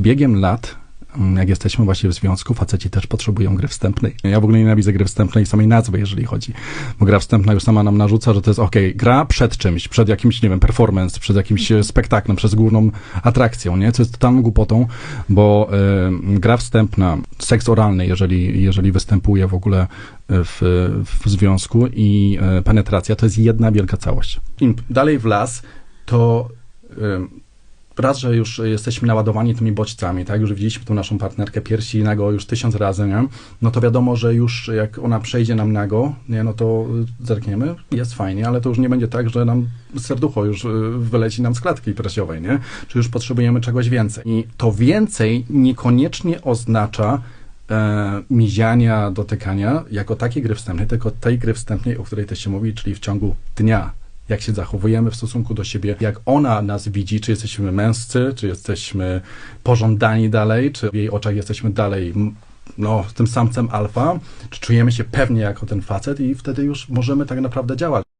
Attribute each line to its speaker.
Speaker 1: Biegiem lat, mm, jak jesteśmy właśnie w związku, faceci też potrzebują gry wstępnej. Ja w ogóle nienawidzę gry wstępnej samej nazwy, jeżeli chodzi. Bo gra wstępna już sama nam narzuca, że to jest ok, gra przed czymś, przed jakimś, nie wiem, performance, przed jakimś e, spektaklem, przed główną atrakcją, nie? Co jest totalną głupotą, bo e, gra wstępna, seks oralny, jeżeli, jeżeli występuje w ogóle w, w związku i e, penetracja, to jest jedna wielka całość. Im dalej w las, to em, raz, że już jesteśmy naładowani tymi bodźcami, tak, już widzieliśmy tą naszą partnerkę piersi nago już tysiąc razy, nie? no to wiadomo, że już jak ona przejdzie nam nago, nie, no to y, zerkniemy, jest fajnie, ale to już nie będzie tak, że nam serducho już y, wyleci nam z klatki piersiowej, nie? Czy już potrzebujemy czegoś więcej. I to więcej niekoniecznie oznacza e, miziania, dotykania jako takiej gry wstępnej, tylko tej gry wstępnej, o której też się mówi, czyli w ciągu dnia. Jak się zachowujemy w stosunku do siebie, jak ona nas widzi, czy jesteśmy męscy, czy jesteśmy pożądani dalej, czy w jej oczach jesteśmy dalej no, tym samcem alfa, czy czujemy się pewnie jako ten facet i wtedy już możemy tak naprawdę działać.